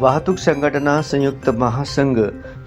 वाहतूक संघटना संयुक्त महासंघ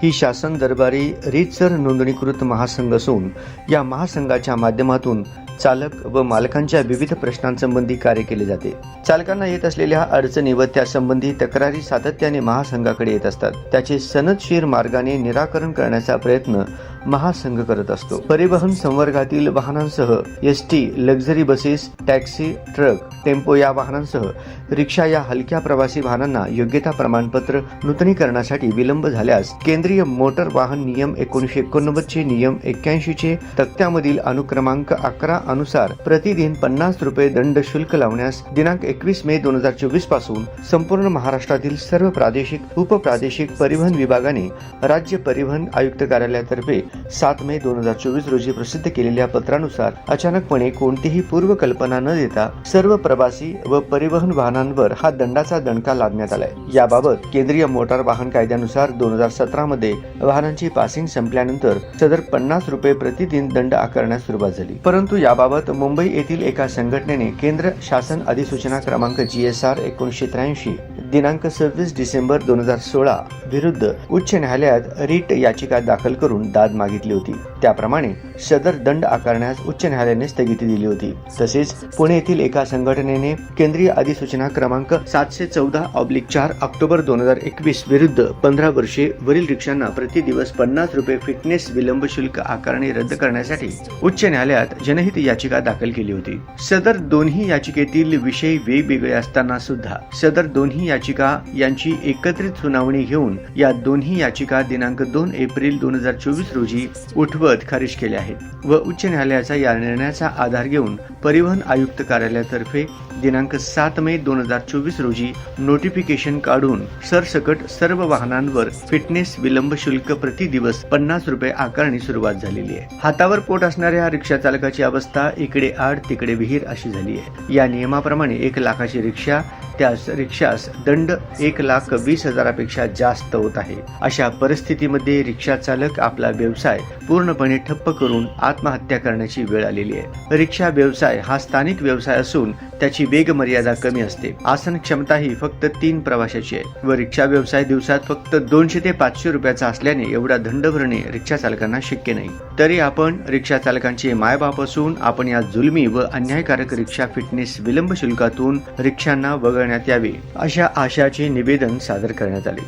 ही शासन दरबारी रीतसर नोंदणीकृत महासंघ असून या महासंघाच्या माध्यमातून चालक व मालकांच्या विविध प्रश्नांसंबंधी कार्य केले जाते. चालकांना येत असलेल्या अडचणी व त्यासंबंधी तक्रारी सातत्याने महासंघाकडे येत असतात. त्याचे सनदशीर मार्गाने निराकरण करण्याचा प्रयत्न महासंघ करत असतो. परिवहन संवर्गातील वाहनांसह S T luxury buses taxi truck tempo या वाहनांसह रिक्षा या हलक्या प्रवासी वाहनांना योग्यता प्रमाणपत्र नूतनीकरणासाठी विलंब झाल्यास केंद्रीय मोटर वाहन नियम एकोणीशे एकोणनव्वद चे नियम एक्क्याऐंशी चे तक्त्यामधील अनुक्रमांक अकरा अनुसार प्रतिदिन पन्नास रुपये दंड शुल्क लावण्यास दिनांक एकवीस मे दोन हजार चोवीसपासून संपूर्ण महाराष्ट्रातील सर्व प्रादेशिक उपप्रादेशिक परिवहन विभागाने राज्य परिवहन आयुक्त कार्यालयातर्फे सात मे दोन हजार चोवीस रोजी प्रसिद्ध केलेल्या पत्रानुसार अचानकपणे कोणतीही पूर्वकल्पना न देता सर्व प्रवासी व परिवहन वाहनांवर हा दंडाचा दणका लादण्यात आलाय. याबाबत केंद्रीय मोटार वाहन कायद्यानुसार दोन हजार सतरा मध्ये वाहनांची पासिंग संपल्यानंतर सदर पन्नास रुपये प्रतिदिन दंड आकारण्यास सुरुवात झाली. परंतु याबाबत मुंबई येथील एका संघटनेने केंद्र शासन अधिसूचना क्रमांक जी एस आर एकोणीसशे त्र्याऐंशी दिनांक सव्वीस डिसेंबर दोन हजार सोळा विरुद्ध उच्च न्यायालयात रीट याचिका दाखल करून दाद मागितली होती. त्याप्रमाणे सदर दंड आकारण्यास उच्च न्यायालयाने स्थगिती दिली होती. तसेच पुणे येथील एका संघटनेने केंद्रीय अधिसूचना क्रमांक सातशे चौदा ऑब्लिक चार ऑक्टोबर दोन हजार एकवीस विरुद्ध पंधरा वर्षे वरील रिक्षांना प्रतिदिवस पन्नास रुपये फिटनेस विलंब शुल्क आकारणे रद्द करण्यासाठी उच्च न्यायालयात जनहित याचिका दाखल केली होती. सदर दोन्ही याचिकेतील विषय वेगवेगळे असताना सुद्धा सदर दोन्ही याचिका यांची एकत्रित सुनावणी घेऊन या दोन्ही याचिका दिनांक दोन एप्रिल दोन हजार चोवीस रोजी उठवत खारिज केल्या आहेत व उच्च न्यायालयाचा या निर्णयाचा आधार घेऊन परिवहन आयुक्त कार्यालयातर्फे दिनांक सात मे दोन हजार चोवीस रोजी नोटिफिकेशन काढून सरसकट सर्व वाहनांवर फिटनेस विलंब शुल्क प्रति दिवस पन्नास रुपये आकारणी सुरुवात झालेली आहे. हातावर पोट असणाऱ्या रिक्षा चालकाची अवस्था इकडे आड तिकडे विहीर अशी झाली आहे. या नियमाप्रमाणे एक लाखाची रिक्षा त्यास रिक्षास दंड एक लाख वीस हजारापेक्षा जास्त होत आहे. अशा परिस्थितीमध्ये रिक्षा चालक आपला व्यवसाय पूर्णपणे ठप्प करून आत्महत्या करण्याची वेळ आलेली आहे. रिक्षा व्यवसाय हा स्थानिक व्यवसाय असून त्याची वेग मर्यादा कमी असते. आसन क्षमता ही फक्त तीन प्रवाशाची आहे व रिक्षा व्यवसाय दिवसात फक्त दोनशे ते पाचशे रुपयाचा असल्याने एवढा दंड भरणे रिक्षा चालकांना शक्य नाही. तरी आपण रिक्षा चालकांचे मायबाप असून आपण या जुलमी व अन्यायकारक रिक्षा फिटनेस विलंब शुल्कातून रिक्षांना वगळ करण्यात यावी अशा आशाचे निवेदन सादर करण्यात आले.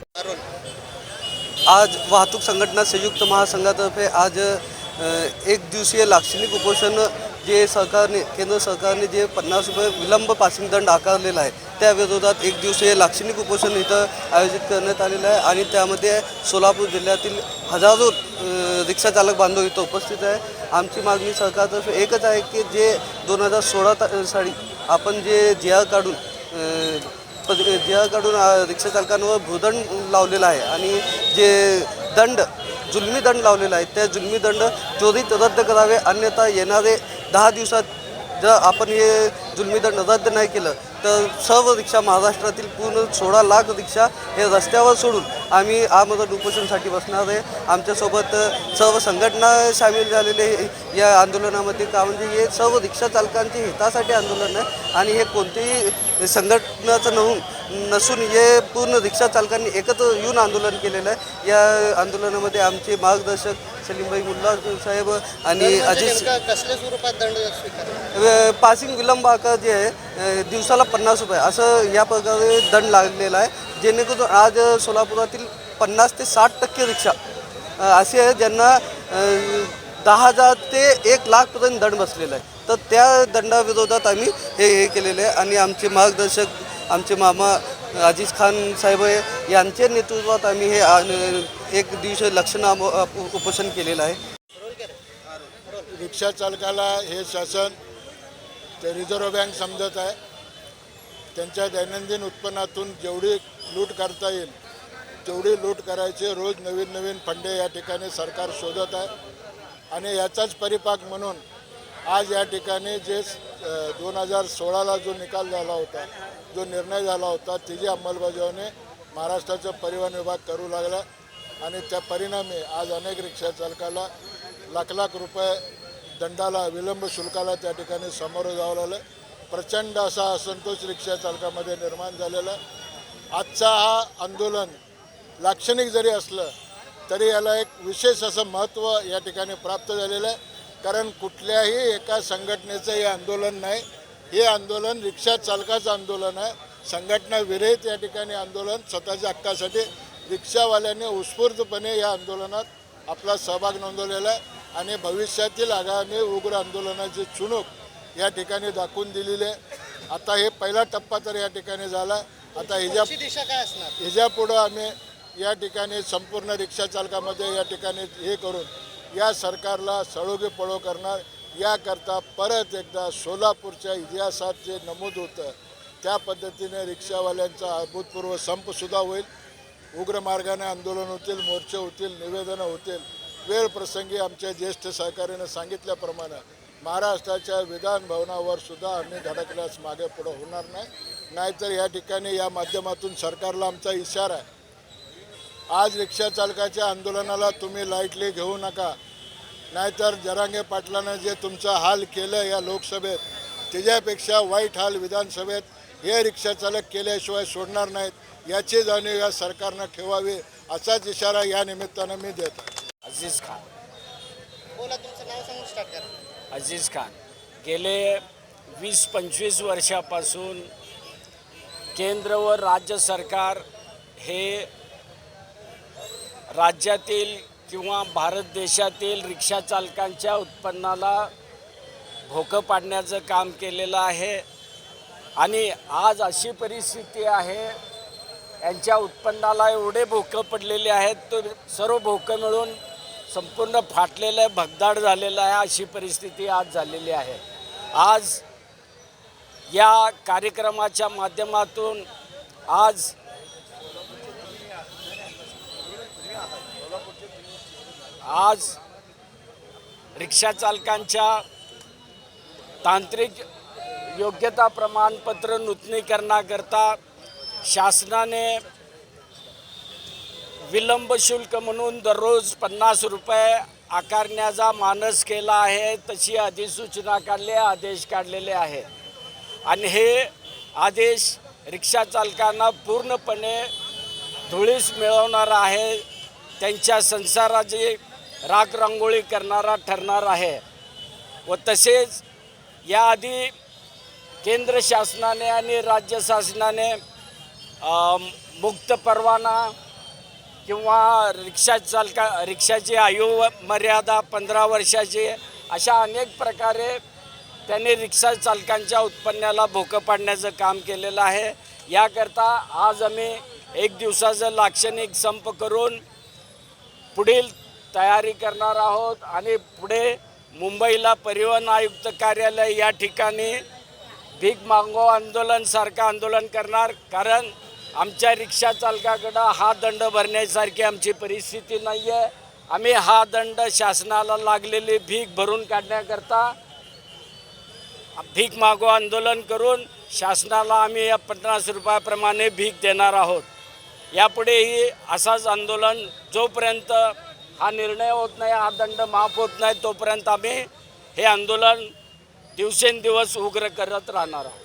आज वाहतूक संघटना संयुक्त महासंघातर्फे आज एक दिवसीय लाक्षणिक उपोषण जे सरकारने केंद्र सरकारने जे पन्नास रुपये विलंब पासिंग दंड आकारलेला आहे त्या विरोधात एक दिवसीय लाक्षणिक उपोषण इथं आयोजित करण्यात आलेलं आहे आणि त्यामध्ये सोलापूर जिल्ह्यातील हजारो रिक्षाचालक बांधव इथं उपस्थित आहे. आमची मागणी सरकारतर्फे एकच आहे की जे दोन हजार सोळा ता साली आपण जे जे आर काढून अ, पद रिक्षा चालकांवर भूदंड लावलेला आहे आणि जे दंड जुलमी दंड लावलेला आहे त्या जुलमी दंड त्वरित रद्द करावे अन्यथा येणारे दहा दिवसात जर आपण हे जुलमी दंड रद्द नाही केलं तर सर्व रिक्षा महाराष्ट्रातील पूर्ण सोळा लाख रिक्षा हे रस्त्यावर सोडून आम्ही आमरण उपोषणसाठी बसणार आहे. आमच्यासोबत सर्व संघटना सामील झालेले या आंदोलनामध्ये का म्हणजे हे सर्व रिक्षा चालकांचे हितासाठी आंदोलन आहे आणि हे कोणतेही संघटनाचं नव्हून नसून हे पूर्ण रिक्षा चालकांनी एकत्र येऊन आंदोलन केलेलं आहे. या आंदोलनामध्ये आमचे मार्गदर्शक सलीमभाई मुल्ला साहेब आणि अजित कसल्या स्वरूपात दंड पासिंग विलंब आकार जे आहे दिवसाला पन्नास रुपये. असं या प्रकारे दंड लागलेला आहे. जेणेकरून आज सोलापुरातील पन्नास ते साठ टक्के रिक्षा असे आहे ज्यांना दहा हजार ते एक लाखपर्यंत दंड बसलेला आहे. तर त्या दंडाविरोधात आम्ही हे हे केलेले आहे. आणि आमचे मार्गदर्शक आमचे मामा अजीज खान साहेब आहे यांच्या नेतृत्वात आम्ही हे एक दिवशी लक्षण उपोषण केलेलं आहे. रिक्षा चालकाला हे शासन ते रिझर्व्ह बँक समजत आहे. त्यांच्या दैनंदिन उत्पन्नातून जेवढी लूट करता येईल तेवढी लूट करायचे रोज नवीन नवीन फंडे या ठिकाणी सरकार शोधत आहे. आणि याचाच परिपाक म्हणून आज या ठिकाणी जे दोन हजार सोळाला जो निकाल झाला होता जो निर्णय झाला होता त्याची अंमलबजावणी महाराष्ट्राचा परिवहन विभाग करू लागला. आणि त्या परिणामी आज अनेक रिक्षा चालकाला लाख लाख रुपये दंडाला विलंब शुल्काला त्या ठिकाणी सामोरं जावं लागलं. प्रचंड असा असंतोष रिक्षा चालकामध्ये निर्माण झालेला आजचा हा आंदोलन लाक्षणिक जरी असलं तरी याला एक विशेष असं महत्त्व या ठिकाणी प्राप्त झालेलं आहे. कारण कुठल्याही एका संघटनेचं हे आंदोलन नाही. हे आंदोलन रिक्षा चालकाचं आंदोलन आहे. संघटना विरहित या ठिकाणी आंदोलन स्वतःच्या हक्कासाठी रिक्षावाल्यांनी उत्स्फूर्तपणे या आंदोलनात आपला सहभाग नोंदवलेला आहे आणि भविष्यातील आगामी उग्र आंदोलनाची चुणूक या ठिकाणी दाखवून दिलेली आहे. आता हे पहिला टप्पा तर या ठिकाणी झाला. आता ह्याच्या दिशा काय असणार? ह्याच्या पुढं आम्ही या ठिकाणी संपूर्ण रिक्षा चालकामध्ये या ठिकाणी हे करून या सरकारला सळोगी पळो करणार. याकरता परत एकदा सोलापूरच्या इतिहासात जे नमूद होतं त्या पद्धतीने रिक्षावाल्यांचा अभूतपूर्व संपसुद्धा होईल. उग्र मार्गाने आंदोलन होतील मोर्चे होतील निवेदनं होतील. वेळ प्रसंगी आमच्या ज्येष्ठ सहकार्यानं सांगितल्याप्रमाणे महाराष्ट्राच्या विधान भवनावर सुद्धा आम्ही धडकल्यास मागे पुढं होणार नाही. नाहीतर या ठिकाणी या माध्यमातून सरकारला आमचा इशारा आहे. आज रिक्षा चालकाच्या आंदोलनाला तुम्ही लाईटली घेऊ नका. नाहीतर जरांगे पाटलानं जे तुमचा हाल केलं या लोकसभेत त्याच्यापेक्षा वाईट हाल विधानसभेत हे रिक्षा चालक केल्याशिवाय सोडणार नाहीत. याची जाणीव या सरकारनं ठेवावी असाच इशारा या निमित्तानं मी देतो अजीज खान. बोला तुमचं नाव सांगून स्टार्ट करा. अजीज खान. गेले वीस पंचवीस वर्षापासून केंद्र व राज्य सरकार हे राज्यातील किंवा भारत देशातील रिक्षा चालकांच्या उत्पन्नाला भोकं पाडण्याचं काम केलेलं आहे. आणि आज अशी परिस्थिती आहे यांच्या उत्पन्नाला एवढे भोकं पडलेले आहेत तर सर्व भोकं मिळून संपूर्ण फाटलेलं आहे भगदाड झालेलं आहे अशी परिस्थिती आज झालेली आहे. आज या कार्यक्रमाच्या माध्यमातून आज आज रिक्षा चालकांच्या तांत्रिक योग्यता प्रमाणपत्र नूतनीकरणाकरता शासनाने विलंब शुल्क म्हणून दररोज पन्नास रुपये आकारण्याचा मानस केला आहे तशी अधिसूचना काढली आदेश काढलेले आहे. आणि हे आदेश रिक्षा चालकांना पूर्णपणे धुळीस मिळवणार आहे त्यांच्या संसाराची राख रांगोळी करणारा ठरणार आहे. व तसेच याआधी केंद्र शासनाने आणि राज्य शासनाने मुक्त परवाना किंवा रिक्षा चालका रिक्षाची आयु मर्यादा पंधरा वर्षाची अशा अनेक प्रकारे त्यांनी रिक्षा चालकांच्या उत्पन्नाला भोकं पाडण्याचं काम केलेलं आहे. याकरता आज आम्ही एक दिवसाचं लाक्षणिक संप करून पुढील तयारी करणार आहोत आणि पुढे मुंबईला परिवहन आयुक्त कार्यालय या ठिकाणी भीक मागो आंदोलनसारखं आंदोलन करणार. कारण आमच्या रिक्षा चालकाकडं हा दंड भरण्यासारखी आमची परिस्थिती नाही आहे आम्ही हा दंड शासनाला लागलेली भीक भरून काढण्याकरता भीक मागो आंदोलन करून शासनाला आम्ही या पन्नास रुपयाप्रमाणे भीक देणार आहोत. यापुढेही असाच आंदोलन जोपर्यंत हा निर्णय होत नाही हा दंड माफ होत नाही तोपर्यंत आम्ही हे आंदोलन दिवसेंदिवस उग्र करत राहणार आहोत.